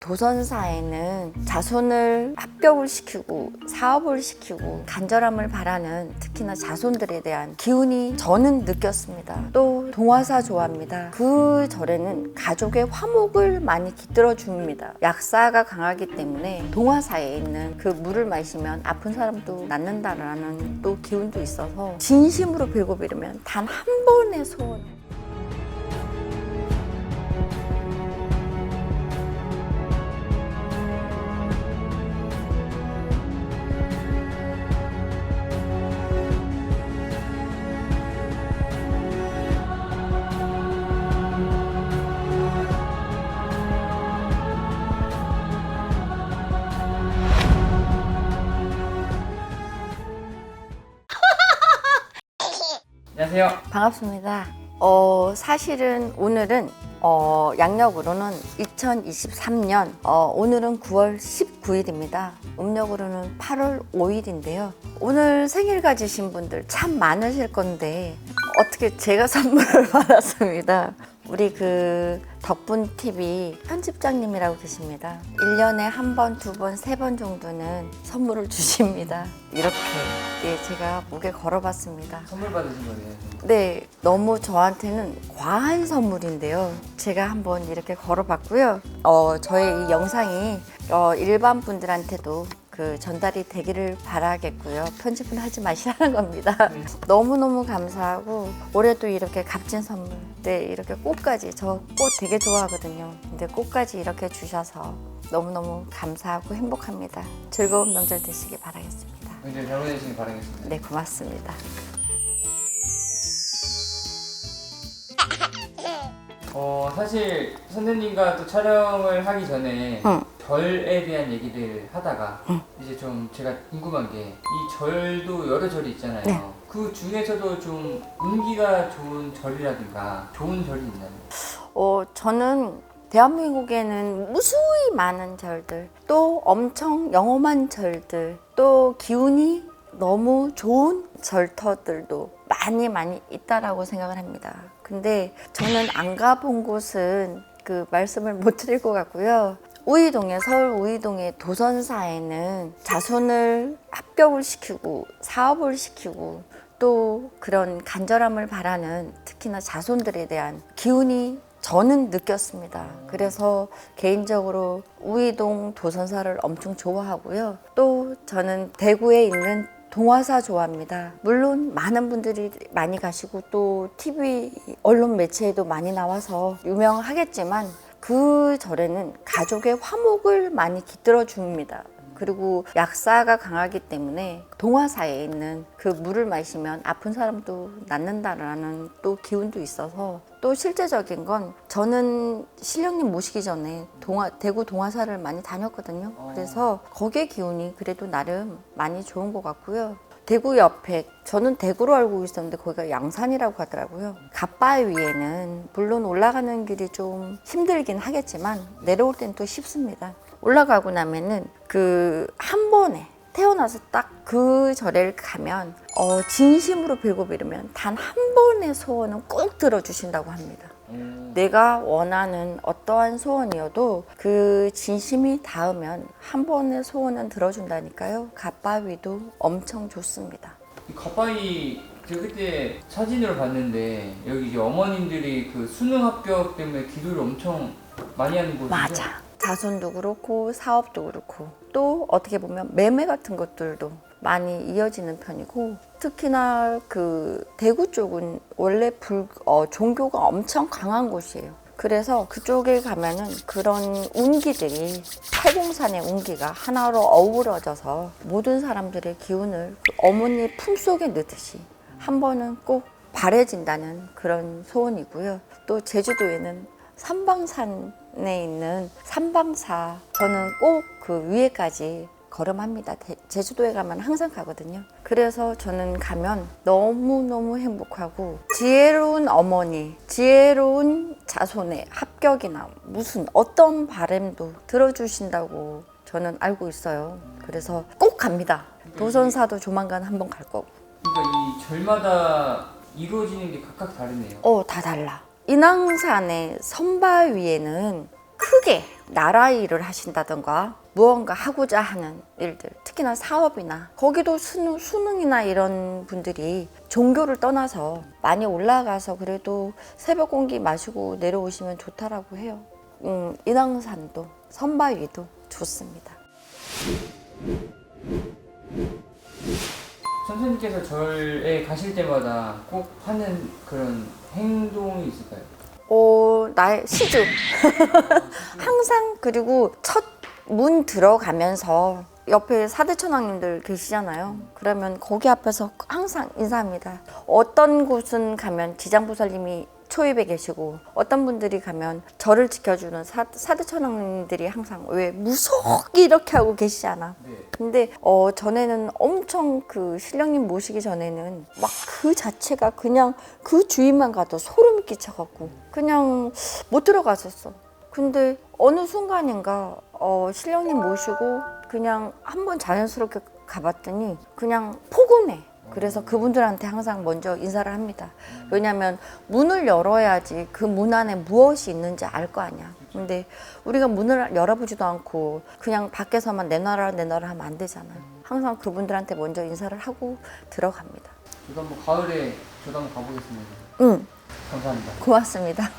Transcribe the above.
도선사에는 자손을 합격을 시키고 사업을 시키고 간절함을 바라는 특히나 자손들에 대한 기운이 저는 느꼈습니다. 또 동화사 좋아합니다. 그 절에는 가족의 화목을 많이 깃들어 줍니다. 약사가 강하기 때문에 동화사에 있는 그 물을 마시면 아픈 사람도 낫는다라는 또 기운도 있어서 진심으로 빌고 비르면 단 한 번의 소원 안녕하세요. 반갑습니다. 어, 사실은 오늘은 어, 양력으로는 2023년 어, 오늘은 9월 19일입니다. 음력으로는 8월 5일인데요. 오늘 생일 가지신 분들 참 많으실 건데 어떻게 제가 선물을 받았습니다. 우리 그 덕분 TV 편집장님이라고 계십니다. 1년에 한 번, 두 번, 세 번 정도는 선물을 주십니다. 이렇게 예, 제가 목에 걸어봤습니다. 선물 받으신 거네요. 네, 너무 저한테는 과한 선물인데요. 제가 한번 이렇게 걸어봤고요. 어, 저의 이 영상이 어, 일반 분들한테도 그 전달이 되기를 바라겠고요. 편집은 하지 마시라는 겁니다. 너무너무 감사하고 올해도 이렇게 값진 선물, 네, 이렇게 꽃까지 저 꽃 되게 좋아하거든요. 근데 꽃까지 이렇게 주셔서 너무너무 감사하고 행복합니다. 즐거운 명절 되시길 바라겠습니다. 굉장히 잘 보내시길 바라겠습니다. 네, 고맙습니다. 어 사실 선생님과 또 촬영을 하기 전에 응. 절에 대한 얘기를 하다가 이제 좀 제가 궁금한 게 이 절도 여러 절이 있잖아요. 네. 그 중에서도 좀 운기가 좋은 절이라든가 좋은 절이 있나요? 어, 저는 대한민국에는 무수히 많은 절들, 또 엄청 영험한 절들, 또 기운이 너무 좋은 절터들도 많이 많이 있다라고 생각을 합니다. 근데 저는 안 가본 곳은 그 말씀을 못 드릴 것 같고요. 우이동에 서울 우이동의 도선사에는 자손을 합격을 시키고 사업을 시키고 또 그런 간절함을 바라는 특히나 자손들에 대한 기운이 저는 느꼈습니다. 그래서 개인적으로 우이동 도선사를 엄청 좋아하고요. 또 저는 대구에 있는 동화사 좋아합니다. 물론 많은 분들이 많이 가시고 또 TV 언론 매체에도 많이 나와서 유명하겠지만 그 절에는 가족의 화목을 많이 깃들어 줍니다. 그리고 약사가 강하기 때문에 동화사에 있는 그 물을 마시면 아픈 사람도 낫는다라는 또 기운도 있어서 또 실제적인 건 저는 신령님 모시기 전에 동화, 대구 동화사를 많이 다녔거든요. 그래서 거기에 기운이 그래도 나름 많이 좋은 것 같고요. 대구 옆에 저는 대구로 알고 있었는데 거기가 양산이라고 하더라고요. 갓바위에는 물론 올라가는 길이 좀 힘들긴 하겠지만 내려올 땐 또 쉽습니다. 올라가고 나면은 그 한 번에 태어나서 딱 그 절에 가면 어, 진심으로 빌고 비르면 단 한 번의 소원은 꼭 들어주신다고 합니다. 음, 내가 원하는 어떠한 소원이어도 그 진심이 닿으면 한 번의 소원은 들어준다니까요. 갓바위도 엄청 좋습니다. 이 가빠이 제가 그때 사진으로 봤는데 여기 이제 어머님들이 그 수능 합격 때문에 기도를 엄청 많이 하는 곳이죠. 맞아. 자손도 그렇고 사업도 그렇고 또 어떻게 보면 매매 같은 것들도 많이 이어지는 편이고 특히나 그 대구 쪽은 원래 불 어, 종교가 엄청 강한 곳이에요. 그래서 그쪽에 가면은 그런 운기들이 팔공산의 운기가 하나로 어우러져서 모든 사람들의 기운을 그 어머니의 품속에 넣듯이 한 번은 꼭 바래진다는 그런 소원이고요. 또 제주도에는 삼방산에 있는 삼방사 저는 꼭 그 위에까지 걸음합니다. 대- 제주도에 가면 항상 가거든요. 그래서 저는 가면 너무너무 행복하고 지혜로운 어머니, 지혜로운 자손의 합격이나 무슨 어떤 바램도 들어주신다고 저는 알고 있어요. 그래서 꼭 갑니다. 도선사도 조만간 한번 갈 거고. 그러니까 이 절마다 이루어지는 게 각각 다르네요. 어, 다 달라. 인왕산의 선바 위에는 크게 나라 일을 하신다던가 무언가 하고자 하는 일들, 특히나 사업이나 거기도 수능, 수능이나 이런 분들이 종교를 떠나서 많이 올라가서 그래도 새벽 공기 마시고 내려오시면 좋다라고 해요. 음, 인왕산도 선바위도 좋습니다. 선생님께서 절에 가실 때마다 꼭 하는 그런 행동이 있을까요? 어, 나의 시주. 항상 그리고 첫 문 들어가면서 옆에 사대천왕님들 계시잖아요. 그러면 거기 앞에서 항상 인사합니다. 어떤 곳은 가면 지장보살님이 초입에 계시고 어떤 분들이 가면 저를 지켜주는 사, 사대천왕님들이 항상 왜 무섭게 이렇게 하고 계시잖아. 네. 근데 어 전에는 엄청 그 신령님 모시기 전에는 막 그 자체가 그냥 그 주인만 가도 소름 끼쳐갖고 그냥 못 들어갔었어. 근데 어느 순간인가 어 신령님 모시고 그냥 한번 자연스럽게 가봤더니 그냥 포근해. 그래서 그분들한테 항상 먼저 인사를 합니다. 왜냐하면 문을 열어야지 그 문 안에 무엇이 있는지 알 거 아니야. 근데 우리가 문을 열어보지도 않고 그냥 밖에서만 내놔라 내놔라 하면 안 되잖아요. 항상 그분들한테 먼저 인사를 하고 들어갑니다. 저도 한번 가을에 저도 한번 가보겠습니다. 응, 감사합니다. 고맙습니다.